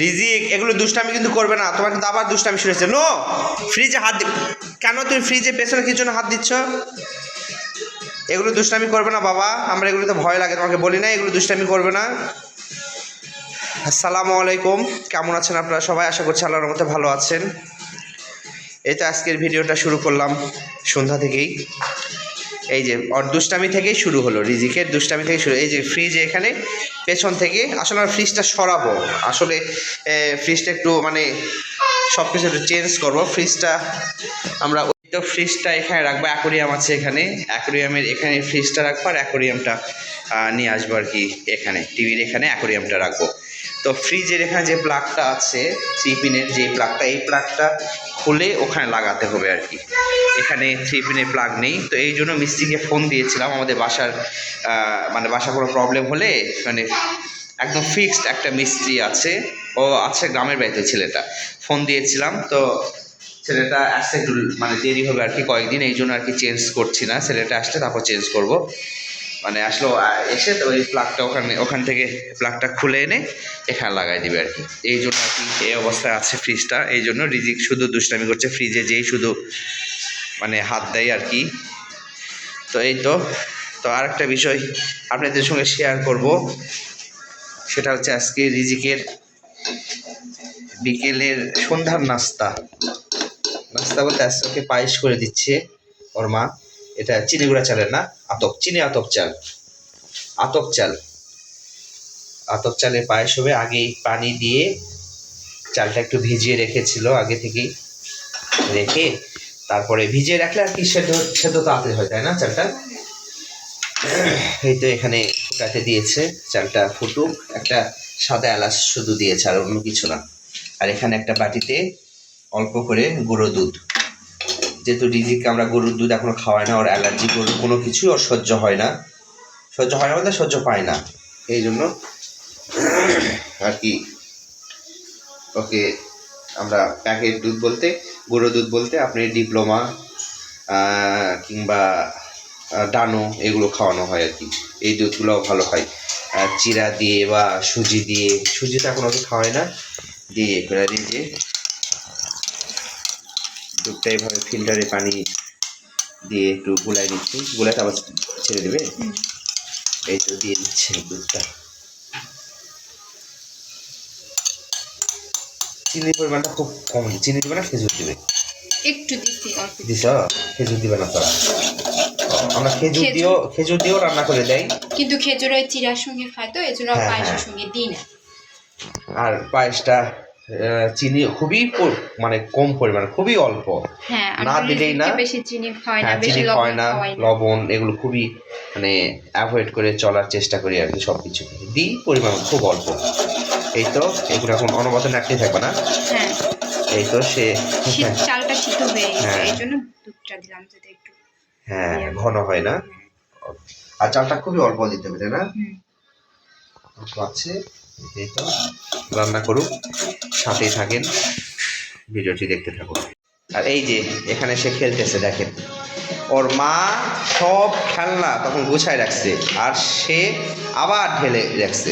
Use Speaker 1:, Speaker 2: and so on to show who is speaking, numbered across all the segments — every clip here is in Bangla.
Speaker 1: রিজিক, এগুলো দুষ্টামি কিন্তু করবে না। তোমার কিন্তু আবার দুষ্টামি হয়েছে। নো ফ্রিজে হাত কেন তুমি ফ্রিজে পেছনে কি জন্য হাত দিচ্ছ? এগুলো দুষ্টামি করবে না বাবা। আমরা এগুলোতে ভয় লাগে, তোমাকে বলি না, এগুলো দুষ্টামি করবে না। আসসালামু আলাইকুম। কেমন আছেন আপনারা সবাই? আশা করছি আল্লাহর মধ্যে ভালো আছেন। এই তো আজকের ভিডিওটা শুরু করলাম সন্ধ্যা থেকেই। এই যে দুষ্টামি থেকেই শুরু হলো, রিজিকের দুষ্টামি থেকে শুরু এই যে ফ্রিজ এখানে, পেছন থেকে, আসলে আমরা ফ্রিজটা সরাবো। আসলে ফ্রিজটা একটু মানে সব কিছু একটু চেঞ্জ করব। ফ্রিজটা আমরা, ওই তো ফ্রিজটা এখানে রাখব অ্যাকোরিয়াম আছে এখানে। অ্যাকোরিয়ামের এখানে ফ্রিজটা রাখব আর অ্যাকোরিয়ামটা নিয়ে আসব আর কি এখানে। টিভির এখানে অ্যাকোরিয়ামটা রাখব। তো ফ্রিজের এখানে যে প্লাগটা আছে থ্রি পিনের যে প্লাগটা এই প্লাগটা খুলে ওখানে লাগাতে হবে আর কি। এখানে থ্রি পিনের প্লাগ নেই। তো এই জন্য মিস্ত্রিকে ফোন দিয়েছিলাম, আমাদের বাসার মানে বাসা কোনো প্রবলেম হলে মানে একদম ফিক্সড একটা মিস্ত্রি আছে। ও আছে গ্রামের বাড়িতে ছেলেটা। ফোন দিয়েছিলাম, তো ছেলেটা আসতে একটু মানে দেরি হবে আর কি কয়েকদিন, এই জন্য আর কি চেঞ্জ করছি না। ছেলেটা আসলে তারপর চেঞ্জ করব। মানে আসলো এসে তো ওই প্লাগটা ওখানে, ওখান থেকে প্লাগটা খুলে এনে এখানে লাগাই দিবে আর কি। এই জন্য আর কি এই অবস্থায় আছে ফ্রিজটা এই জন্য রিজিক শুধু দুষ্টামি করছে ফ্রিজে যেই শুধু মানে হাত দেয় আর কি। তো এই তো তো আরেকটা বিষয় আপনাদের সঙ্গে শেয়ার করব। সেটা হচ্ছে আজকে রিজিকের বিকেলের সন্ধ্যার নাস্তা। নাস্তা বলতে আজকে পায়েস করে দিচ্ছে ওর মা। এটা চিনি গুঁড়া চালের না, আতপ, চিনি আতপ চাল আতপ চাল। আতপ চালের পায়েস হবে, আগেই পানি দিয়ে চালটা একটু ভিজিয়ে রেখেছিল, আগে থেকেই রেখে তারপরে ভিজিয়ে রাখলে আর কি সেদ্ধ সেদ্ধ তাড়াতাড়ি হয়, তাই না চালটা? এই তো এখানে ফুটাতে দিয়েছে, চালটা ফুটুক, একটা সাদা এলাচ শুধু দিয়েছে আর অন্য কিছু না। আর এখানে একটা বাটিতে অল্প করে গুঁড়ো দুধ। যেহেতু রিজিককে আমরা গরুর দুধ এখনও খাওয়াই না, ওর অ্যালার্জি, গরুর কোনো কিছুই ওর সহ্য হয় না। সহ্য হয় না বলতে সহ্য পায় না। এই জন্য আর কি, ওকে আমরা প্যাকেট দুধ বলতে, গরুর দুধ বলতে আপনি ডিপ্লোমা কিংবা ডানো এগুলো খাওয়ানো হয় আর কি। এই দুধগুলোও ভালো হয়। আর চিরা দিয়ে বা সুজি দিয়ে সুজিটা এখন ওকে খাওয়ায় না। দিয়ে এবার এই যে দুধটা এইভাবে ফিল্টারে পানি দিয়ে একটু গুলাই দিচ্ছি গুলাটা আবার ছেড়ে দেবে? এই তো দিয়ে দিচ্ছে দুধটা। চিনির পরিমাণটা খুব কম। চিনি দিবে না খেজুর দিবে।
Speaker 2: একটু দিচ্ছি অল্প
Speaker 1: দিছ? খেজুর দিবে না তোরা আমরা খেজুর দিয়েও খেজুর দিয়েও রান্না করে দেয়
Speaker 2: কিন্তু খেজুর ওই চিরার সঙ্গে খায় তো এই জন্য
Speaker 1: হ্যাঁ,
Speaker 2: পায়েসের
Speaker 1: হ্যাঁ।
Speaker 2: সঙ্গে দিই না।
Speaker 1: আর পায়েসটা চিনি খুবই মানে কম পরিমাণ খুবই অল্প।
Speaker 2: হ্যাঁ
Speaker 1: না দিলেই না।
Speaker 2: বেশি চিনি খায় না
Speaker 1: হ্যাঁ
Speaker 2: বেশি
Speaker 1: হয় না লবণ এগুলো খুবই মানে অ্যাভয়েড করে চলার চেষ্টা করি আর কি সব কিছু দিই পরিমাণ খুব অল্প। এই তো এগুলো এখন অনবত নাকতে থাকবে না।
Speaker 2: হ্যাঁ।
Speaker 1: এই তো সে
Speaker 2: চালটা শীত হয়ে গেছে
Speaker 1: হ্যাঁ।
Speaker 2: এই জন্য দুধটা দিলাম যাতে একটু
Speaker 1: হ্যাঁ ঘন হয় না। আর চালটা খুবই অল্প দিতে হবে তাই না? আছে এই তো রান্না করুক সাথেই থাকেন। ভিডিওটি দেখতে থাকুন। আর এই যে এখানে সে খেলতেছে দেখেন। ওর মা সব খেলনা তখন গুছায় রাখছে আর সে আবার ঢেলে রাখছে।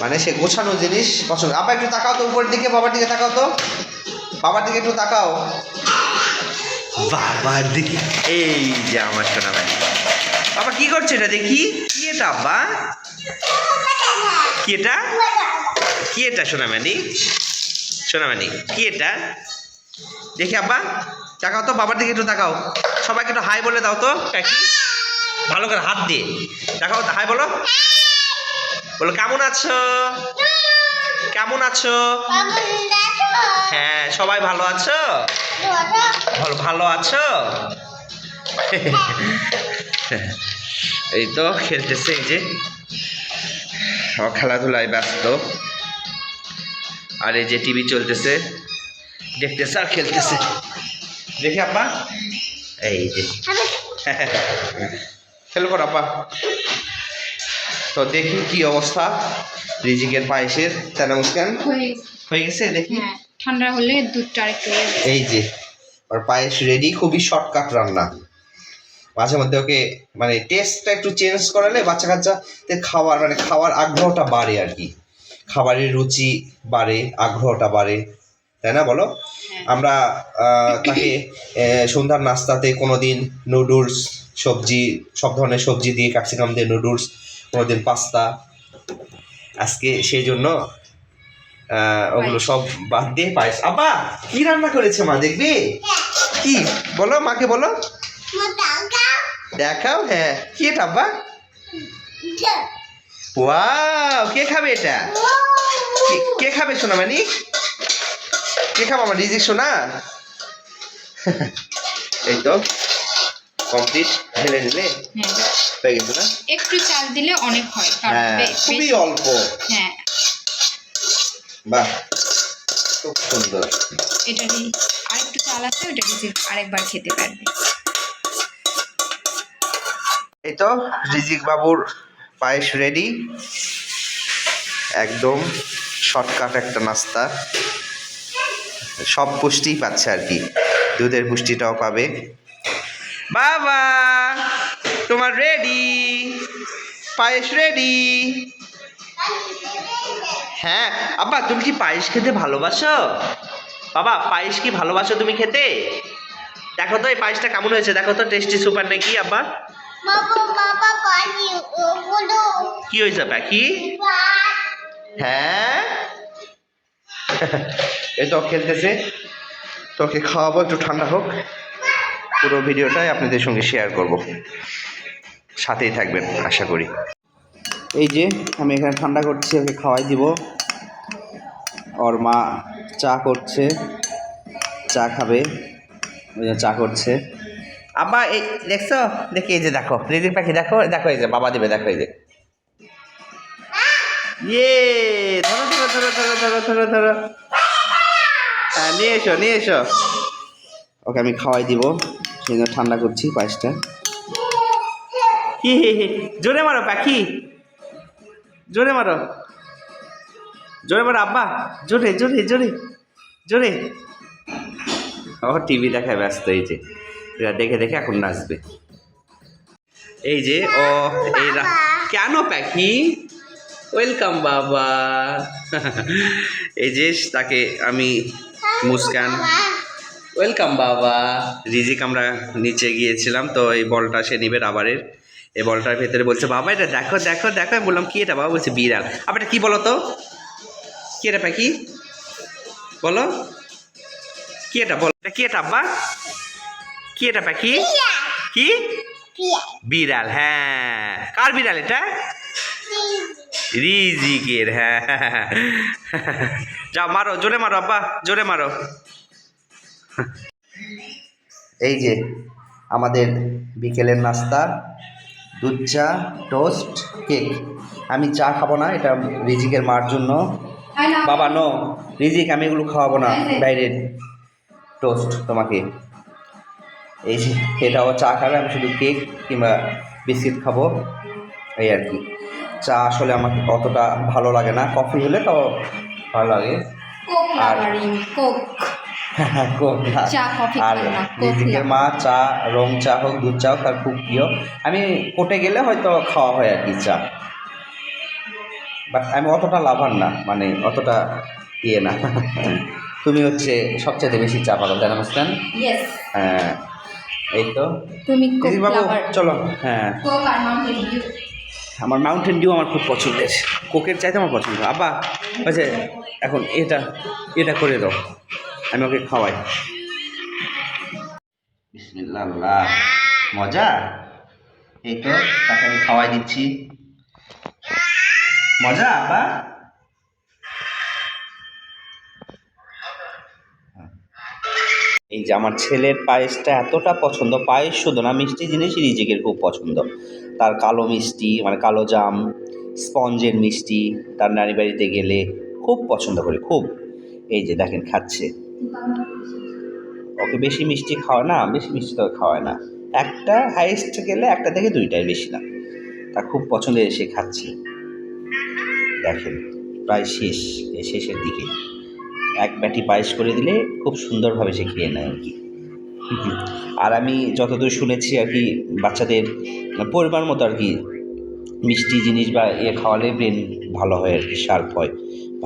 Speaker 1: মানে সে গোছানো জিনিস পছন্দ। আবার একটু তাকাও তো উপরের দিকে বাবার দিকে তাকাও তো। বাবার দিকে একটু তাকাও। বাবার দিকে। এই যে আমার সোনা ভাই। বাবা কি করছে এটা দেখি? কি এটা আব্বা কি এটা? কি এটা সোনামানি সোনামানি কি এটা? দেখি আব্বা তাকাও তো বাবার দিকে একটু তাকাও। সবাইকে একটু হাই বলে দাও তো। কাকি? ভালো করে হাত দিয়ে। দেখাও হাই বলো। বলো কেমন আছো? কেমন আছো? হ্যাঁ সবাই ভালো আছো? ভালো ভালো আছো? এই তো খেলতেছে এই যে। খেলাধুলায় ব্যস্ত। আর এই যে টিভি চলতেছে দেখতেছে আর খেলতেছে। দেখি আপা এই যে। খেলব আপা তো দেখি কি অবস্থা রিজিকের পায়েসের তেনা মুস্কান
Speaker 2: হয়ে
Speaker 1: গেছে। দেখি।
Speaker 2: হ্যাঁ ঠান্ডা হলে দুধটা আরেকটু ইয়ে
Speaker 1: এই যে ওর পায়েস রেডি খুবই শর্টকাট রান্না। মাঝে মধ্যে ওকে মানে টেস্টটা একটু চেঞ্জ করালে বাচ্চা কাচ্চাদের খাওয়ার মানে খাওয়ার আগ্রহটা বাড়ে আর কি। খাবারের রুচি বাড়ে আগ্রহটা বাড়ে তাই না বলো?
Speaker 2: হ্যাঁ।
Speaker 1: আমরা তাকে সন্ধ্যার নাস্তাতে কোনো দিন নুডলস সবজি সব ধরনের সবজি দিয়ে ক্যাপসিকাম দিয়ে নুডলস কোনো দিন পাস্তা। আজকে সেই জন্য ওগুলো সব বাদ দিয়ে পায়েস। আব্বা কি রান্না করেছে মা দেখবি? কি? বলো মাকে বলো। দেখাও হ্যাঁ। কি এটা আব্বা? ওয়াও কে খাবে এটা? কে- কে খাবে সোনা মানি কে খাব আমার? রিজিক সোনা? এই তো কমপ্লিট ঢেলে নিলে
Speaker 2: হ্যাঁ।
Speaker 1: হয়ে গেছে না?
Speaker 2: একটু চাল দিলে অনেক হয়
Speaker 1: হ্যাঁ খুবই অল্প।
Speaker 2: হ্যাঁ।
Speaker 1: বাহ খুব সুন্দর।
Speaker 2: এটারই আরেকটু চাল আছে ওটা রিজিক আরেকবার খেতে পারবে।
Speaker 1: এই তো রিজিক বাবুর পায়েস রেডি একদম শর্টকাট একটা নাস্তা। সব পুষ্টিই পাচ্ছে আর কি। দুধের পুষ্টিটাও পাবে। বাবা, তোমার রেডি পায়েস রেডি হ্যাঁ আব্বা, তুমি কি পায়েস খেতে ভালোবাসো? বাবা, পায়েস কি ভালোবাসো তুমি খেতে? দেখো তো, এই পায়েসটা কেমন হয়েছে? দেখো তো টেস্টি সুপার নাকি, আব্বা? কি হয়েছে পাখি? হ্যাঁ? এ তো খেলতেছে। তোকে খাওয়াবো একটু ঠান্ডা হোক। পুরো ভিডিওটাই আপনাদের সঙ্গে শেয়ার করব। সাথেই থাকবেন আশা করি। এই যে আমি এখানে ঠান্ডা করছি ওকে খাওয়াই দিব। ওর মা চা করছে। চা খাবে। ওই চা করছে। আব্বা, এই দেখছ? দেখি, এই যে দেখো রিদিক পাখি, দেখো দেখো, এই যে, বাবা দেবে, দেখো, এই যে। ইয়ে ধরো ধরো ধরো ধরো ধরো ধরো ধরো। হ্যাঁ নিয়ে এসো নিয়ে এসো। ওকে, আমি খাওয়াই দিব। সেই জন্য ঠান্ডা করছি পায়েসটা। হি হি হি। জোরে মারো, পাখি। জোরে মারো। জোরে মারো, আব্বা। জোরে জোরে জোরে। জোরে। ও, টিভি দেখায় ব্যস্ত, এই যে। দেখে দেখে এখন নাচবে। এই যে ও এই কেন পাখি? ওয়েলকাম বাবা। এই যে তাকে আমি মুস্কান। ওয়েলকাম বাবা। রিজিক আমরা নিচে গিয়েছিলাম তো এই বলটা সে নিবে রাবারের। এই বলটার ভেতরে বলছে বাবা এটা দেখো দেখো দেখো। আমি বললাম কি এটা? বাবা বলছে বিড়াল। আবার এটা কি বলো তো? কি এটা পাখি? বলো। কি এটা বলো। এটা কি এটা আব্বা? কি এটা পাখি? কি? বিড়াল হ্যাঁ। কার বিড়াল এটা? রিজিকের হ্যাঁ। যাও মারো জোরে মারো আব্বা জোরে মারো। এই যে আমাদের বিকেলের নাস্তা দুধ চা টোস্ট কেক। আমি চা খাব না এটা রিজিকের মার জন্য। বাবা নো রিজিক আমি এগুলো খাওয়াবো না বাইরের টোস্ট তোমাকে। এই যে এটাও চা খাবে আমি শুধু কেক কিংবা বিস্কিট খাব এই আর কি। চা আসলে আমাকে অতটা ভালো লাগে না। কফি হলে তো ভালো লাগে। আর-
Speaker 2: লাভারি কোক।
Speaker 1: কোক না।
Speaker 2: চা, কফি
Speaker 1: আর
Speaker 2: খায় না, কোক
Speaker 1: রিজিকের মা চা রং চা হোক দুধ চা হোক তার খুব প্রিয়। আমি কোর্টে গেলে হয়তো খাওয়া হয় আর কি চা। বাট আমি অতটা লাভার না মানে অতটা ইয়ে না। তুমি হচ্ছে সবচেয়ে বেশি চা পাগল তাই না হ্যাঁ। এই তো।
Speaker 2: তুমি
Speaker 1: দিদি বাবু চলো। হ্যাঁ। আমার মাউন্টেন ডিউ আমার খুব পছন্দের কোকের চাইতে আমার পছন্দ। আব্বা হয়েছে এখন এটা এটা করে দাও। আমি ওকে খাওয়াই। বিসমিল্লাহ মজা? এই তো তাকে আমি খাওয়াই দিচ্ছি। মজা আব্বা? এই যে আমার ছেলের পায়েসটা এতটা পছন্দ, পায়েস শুধু না, মিষ্টি জিনিসই রিজিকের খুব পছন্দ। তার কালো মিষ্টি মানে কালো জাম, স্পঞ্জের মিষ্টি, তার নানি বাড়িতে গেলে খুব পছন্দ করে, খুব। এই যে দেখেন খাচ্ছে। ওকে বেশি মিষ্টি খাওয়ায় না, বেশি মিষ্টি তো খাওয়ায় না। একটা হাইয়েস্ট গেলে একটা থেকে দুইটাই বেশি না। তার খুব পছন্দের এসে খাচ্ছে। দেখেন, প্রায় শেষ শেষের দিকে। এক ব্যাটি পায়েস করে দিলে খুব সুন্দরভাবে সে খেয়ে নেয় আর কি। আর আমি যতদূর শুনেছি আর কি বাচ্চাদের পরিমাণ মতো আর কি মিষ্টি জিনিস বা ইয়ে খাওয়ালে ব্রেন ভালো হয় আর কি শার্প হয়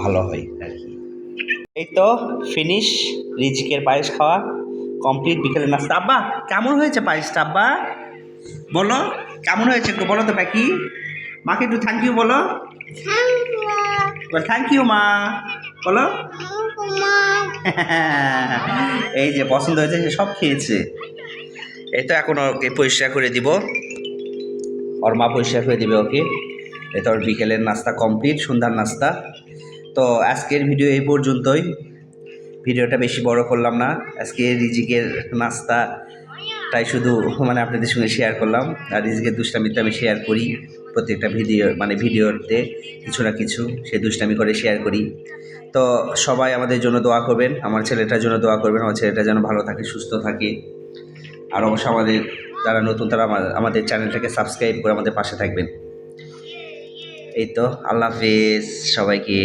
Speaker 1: ভালো হয় আর কি। এই তো ফিনিশ রিজিকের পায়েস খাওয়া কমপ্লিট বিকেলের নাস্তা। আব্বা কেমন হয়েছে পায়েসটা আব্বা? বলো কেমন হয়েছে একটু বলো তো পাখি মাকে একটু থ্যাংক ইউ বলো। থ্যাংক ইউ মা। বলো। এই যে পছন্দ হয়েছে, সে সব খেয়েছে। তো এখন ওকে পরিষ্কার করে দিব। ওর মা পরিষ্কার করে দিবে ওকে। তো ওর বিকেলের নাস্তা কমপ্লিট সন্ধ্যার নাস্তা। তো আজকের ভিডিও এই পর্যন্তই। ভিডিওটা বেশি বড় করলাম না। আজকে রিজিকের নাস্তা তাই শুধু মানে আপনাদের সঙ্গে শেয়ার করলাম। আর রিজিকের দুষ্টামিতে আমি শেয়ার করি। প্রত্যেকটা ভিডিও মানে ভিডিওতে কিছু না কিছু সে দুষ্টামি করে শেয়ার করি। তো সবাই আমাদের জন্য দোয়া করবেন, আমার ছেলেটার জন্য দোয়া করবেন, আমার ছেলেটা যেন ভালো থাকে, সুস্থ থাকে। আর অবশ্যই আমাদের, যারা নতুন, তারা আমাদের চ্যানেলটাকে সাবস্ক্রাইব করে আমাদের পাশে থাকবেন। এই তো, আল্লাহ হাফেজ, সবাইকে।